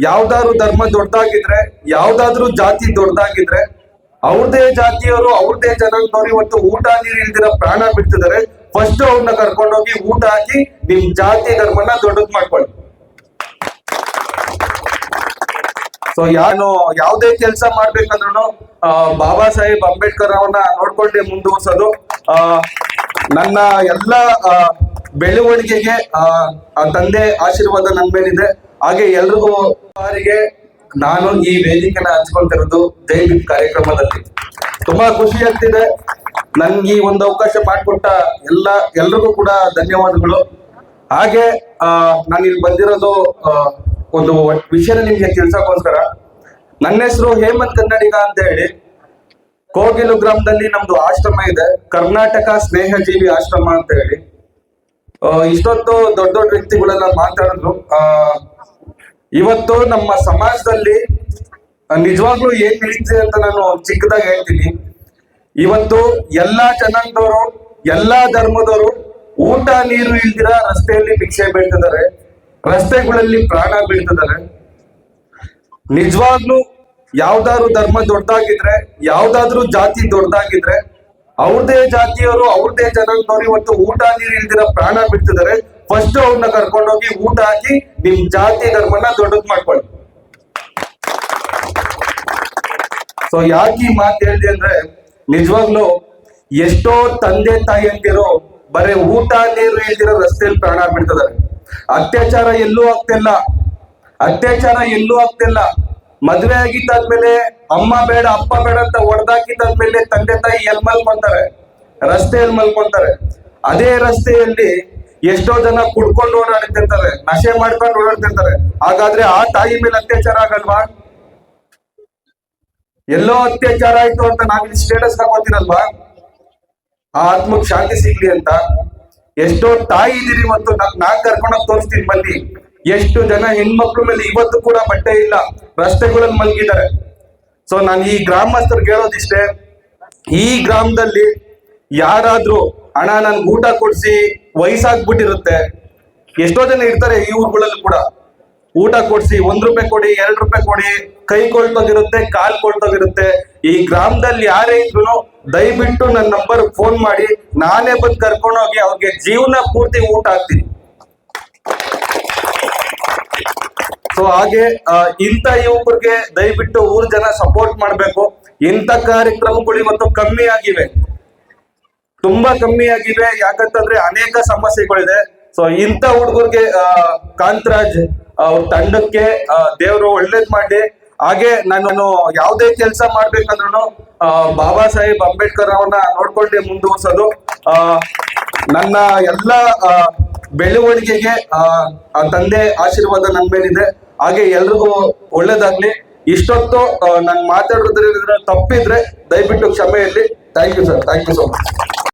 ಯಾವ್ದಾದ್ರು ಧರ್ಮ ದೊಡ್ಡದಾಗಿದ್ರೆ ಯಾವ್ದಾದ್ರು ಜಾತಿ ದೊಡ್ಡದಾಗಿದ್ರೆ ಅವ್ರದೇ ಜಾತಿಯವರು ಅವ್ರದೇ ಜನಾಂಗದವ್ರು ಇವತ್ತು ಊಟ ನೀರು ಇಲ್ದಿರ ಪ್ರಾಣ ಬಿಡ್ತಿದ್ದಾರೆ. ಫಸ್ಟ್ ಅವ್ರನ್ನ ಕರ್ಕೊಂಡೋಗಿ ಊಟ ಹಾಕಿ ನಿಮ್ ಜಾತಿ ಧರ್ಮನ ದೊಡ್ಡದ್ ಮಾಡ್ಕೊಳ್ಳಿ. ಸೊ ಯಾನು ಯಾವುದೇ ಕೆಲಸ ಆ ಬಾಬಾ ಸಾಹೇಬ್ ಅಂಬೇಡ್ಕರ್ ಅವ್ರನ್ನ ನೋಡ್ಕೊಂಡೆ ಮುಂದುವರ್ಸೋದು. ಆ, ನನ್ನ ಎಲ್ಲ ಬೆಳವಣಿಗೆಗೆ ಆ ತಂದೆ ಆಶೀರ್ವಾದ ನನ್ನ ಮೇಲಿದೆ. ಹಾಗೆ ಎಲ್ರಿಗೂ ಬಾರಿಗೆ ನಾನು ಈ ವೇದಿಕೆನ ಹಂಚ್ಕೊಳ್ತಿರೋದು ದೈವಿಕ ಕಾರ್ಯಕ್ರಮದಲ್ಲಿ. ತುಂಬಾ ಖುಷಿ ಆಗ್ತಿದೆ. ನನ್ಗೆ ಈ ಒಂದು ಅವಕಾಶ ಮಾಡಿಕೊಟ್ಟ ಎಲ್ಲ, ಎಲ್ರಿಗೂ ಕೂಡ ಧನ್ಯವಾದಗಳು. ಹಾಗೆ ನಾನು ಇಲ್ಲಿ ಬಂದಿರೋದು ಒಂದು ವಿಷಯನ ನಿಮ್ಗೆ ತಿಳ್ಸಕ್ಕೋಸ್ಕರ. ನನ್ನ ಹೆಸರು ಹೇಮಂತ್ ಕನ್ನಡಿಗ ಅಂತ ಹೇಳಿ ಕೋಗಿಲು ಗ್ರಾಮದಲ್ಲಿ ನಮ್ದು ಆಶ್ರಮ ಇದೆ. ಕರ್ನಾಟಕ ಸ್ನೇಹಜೀವಿ ಆಶ್ರಮ ಅಂತ ಹೇಳಿ ಇಷ್ಟೊಂದು ದೊಡ್ಡ ದೊಡ್ಡ ವ್ಯಕ್ತಿಗಳೆಲ್ಲ ಮಾತಾಡಿದ್ರು. ಇವತ್ತು ನಮ್ಮ ಸಮಾಜದಲ್ಲಿ ನಿಜವಾಗ್ಲೂ ಏನ್ ನಡೀತಿದೆ ಅಂತ ನಾನು ಚಿಕ್ಕದಾಗಿ ಹೇಳ್ತೀನಿ. ಇವತ್ತು ಎಲ್ಲಾ ಜನಾಂಗದವರು, ಎಲ್ಲಾ ಧರ್ಮದವರು ಊಟ ನೀರು ಇಲ್ದಿರ ರಸ್ತೆಯಲ್ಲಿ ಭಿಕ್ಷೆ ಬೀಳ್ತಿದ್ದಾರೆ. ರಸ್ತೆಗಳಲ್ಲಿ ಪ್ರಾಣ ಬೀಳ್ತಿದ್ದಾರೆ. ನಿಜವಾಗ್ಲೂ ಯಾವ್ದಾದ್ರು ಧರ್ಮ ದೊಡ್ಡದಾಗಿದ್ರೆ, ಯಾವ್ದಾದ್ರು ಜಾತಿ ದೊಡ್ಡದಾಗಿದ್ರೆ, ಅವ್ರದೇ ಜಾತಿಯವರು ಅವ್ರದೇ ಜನಾಂಗದವ್ರು ಇವತ್ತು ಊಟ ನೀರು ಇಲ್ದಿರ ಪ್ರಾಣ ಬಿಡ್ತಿದ್ದಾರೆ ಫಸ್ಟ್ ಅವ್ರನ್ನ ಕರ್ಕೊಂಡೋಗಿ ಊಟ ಹಾಕಿ ನಿಮ್ ಜಾತಿ ಧರ್ಮನ ದೊಡ್ಡದ್ ಮಾಡ್ಕೊಳ್ಳಿ. ಸೊ ಯಾಕೆ ಈ ಮಾತು ಹೇಳಿದೆ ಅಂದ್ರೆ, ನಿಜವಾಗ್ಲು ಎಷ್ಟೋ ತಂದೆ ತಾಯಿ ಅಂತಿರೋ, ಬರೀ ಊಟ ನೀರು ಇಲ್ದಿರೋ ರಸ್ತೆಯಲ್ಲಿ ಪ್ರಾಣ ಬಿಡ್ತಿದ್ದಾರೆ. ಅತ್ಯಾಚಾರ ಎಲ್ಲೂ ಆಗ್ತಿಲ್ಲ. ಅತ್ಯಾಚಾರ ಎಲ್ಲೂ ಆಗ್ತಿಲ್ಲ. ಮದ್ವೆ ಆಗಿದ್ದಾದ್ಮೇಲೆ ಅಮ್ಮ ಬೇಡ, ಅಪ್ಪ ಬೇಡ ಅಂತ ಹೊಡೆದಾಕಿದ್ದಾದ್ಮೇಲೆ ತಂದೆ ತಾಯಿ ಎಲ್ ಮಲ್ಕೊಂತಾರೆ? ರಸ್ತೆಯಲ್ಲಿ ಮಲ್ಕೊಂತಾರೆ. ಅದೇ ರಸ್ತೆಯಲ್ಲಿ ಎಷ್ಟೋ ಜನ ಕುಡ್ಕೊಂಡು ಓಡಾಡ್ತಿರ್ತಾರೆ ನಶೆ ಮಾಡ್ಕೊಂಡು ಓಡಾಡ್ತಿರ್ತಾರೆ ಹಾಗಾದ್ರೆ ಆ ತಾಯಿ ಮೇಲೆ ಅತ್ಯಾಚಾರ ಆಗಲ್ವಾ? ಎಲ್ಲೋ ಅತ್ಯಾಚಾರ ಆಯ್ತು ಅಂತ ನಾವಿಲ್ಲಿ ಸ್ಟೇಟಸ್ ಹಾಕೋತಿರಲ್ವಾ ಆ ಆತ್ಮಕ್ ಶಾಂತಿ ಸಿಗ್ಲಿ ಅಂತ. ಎಷ್ಟೋ ತಾಯಿ ಇದೀರಿ ಮತ್ತು ನಾಲ್ಕು ಕರ್ಕೊಂಡೋಗಿ ತೋರಿಸ್ತೀನಿ, ಬನ್ನಿ. ಎಷ್ಟು ಜನ ಹೆಣ್ಮಕ್ಳ ಮೇಲೆ ಇವತ್ತು ಕೂಡ ಬಟ್ಟೆ ಇಲ್ಲ, ರಸ್ತೆಗಳಲ್ಲಿ ಮಲಗಿದ್ದಾರೆ. ಸೊ ನಾನು ಈ ಗ್ರಾಮಸ್ಥರಿಗೆ ಹೇಳೋದಿಷ್ಟೇ ಈ ಗ್ರಾಮದಲ್ಲಿ ಯಾರಾದ್ರೂ ಹಣ, ನನ್ಗೆ ಊಟ ಕೊಡ್ಸಿ ವಯಸ್ಸಾಗ್ಬಿಟ್ಟಿರುತ್ತೆ. ಎಷ್ಟೋ ಜನ ಇರ್ತಾರೆ ಈ ಊರುಗಳಲ್ಲಿ ಕೂಡ. ಊಟ ಕೊಡ್ಸಿ, ಒಂದ್ ರೂಪಾಯಿ ಕೊಡಿ, ಎರಡ್ ರೂಪಾಯಿ ಕೊಡಿ, ಕೈ ಕೊಳ್ತೋಗಿರುತ್ತೆ, ಕಾಲ್ ಕೊಳ್ತೋಗಿರುತ್ತೆ. ಈ ಗ್ರಾಮದಲ್ಲಿ ಯಾರೇ ಇದ್ರು ದಯವಿಟ್ಟು ನನ್ನ ನಂಬರ್ ಫೋನ್ ಮಾಡಿ, ನಾನೇ ಬಂದು ಕರ್ಕೊಂಡೋಗಿ ಅವ್ರಿಗೆ ಜೀವನ ಪೂರ್ತಿ ಊಟ ಹಾಕ್ತೀನಿ. ಸೊ ಹಾಗೆ ಇಂಥ ಯುವಕರಿಗೆ ದಯವಿಟ್ಟು ಊರ್ ಜನ ಸಪೋರ್ಟ್ ಮಾಡ್ಬೇಕು. ಇಂಥ ಕಾರ್ಯಕ್ರಮಗಳು ಇವತ್ತು ಕಮ್ಮಿ ಆಗಿವೆ. ತುಂಬಾ ಕಮ್ಮಿ ಆಗಿದೆ ಯಾಕಂತಂದ್ರೆ ಅನೇಕ ಸಮಸ್ಯೆಗಳಿದೆ. ಸೊ ಇಂಥ ಹುಡುಗರಿಗೆ ಕಾಂತರಾಜ್ ಅವ್ರ ತಂಡಕ್ಕೆ ದೇವರು ಒಳ್ಳೇದ್ ಮಾಡಿ ಹಾಗೆ ನಾನು ಯಾವುದೇ ಕೆಲಸ ಮಾಡ್ಬೇಕಂದ್ರೂ ಬಾಬಾ ಸಾಹೇಬ್ ಅಂಬೇಡ್ಕರ್ ಅವನ್ನ ನೋಡ್ಕೊಂಡೆ ಮುಂದುವರ್ಸೋದು. ನನ್ನ ಎಲ್ಲ ಬೆಳವಣಿಗೆಗೆ ಆ, ತಂದೆ ಆಶೀರ್ವಾದ ನನ್ನ ಮೇಲಿದೆ. ಹಾಗೆ ಎಲ್ರಿಗೂ ಒಳ್ಳೇದಾಗ್ಲಿ. ಇಷ್ಟೊತ್ತು ನಾನು ಮಾತಾಡೋದ್ರಿಂದ ತಪ್ಪಿದ್ರೆ ದಯವಿಟ್ಟು ಕ್ಷಮೆಯಲ್ಲಿ. Thank you sir thank you so much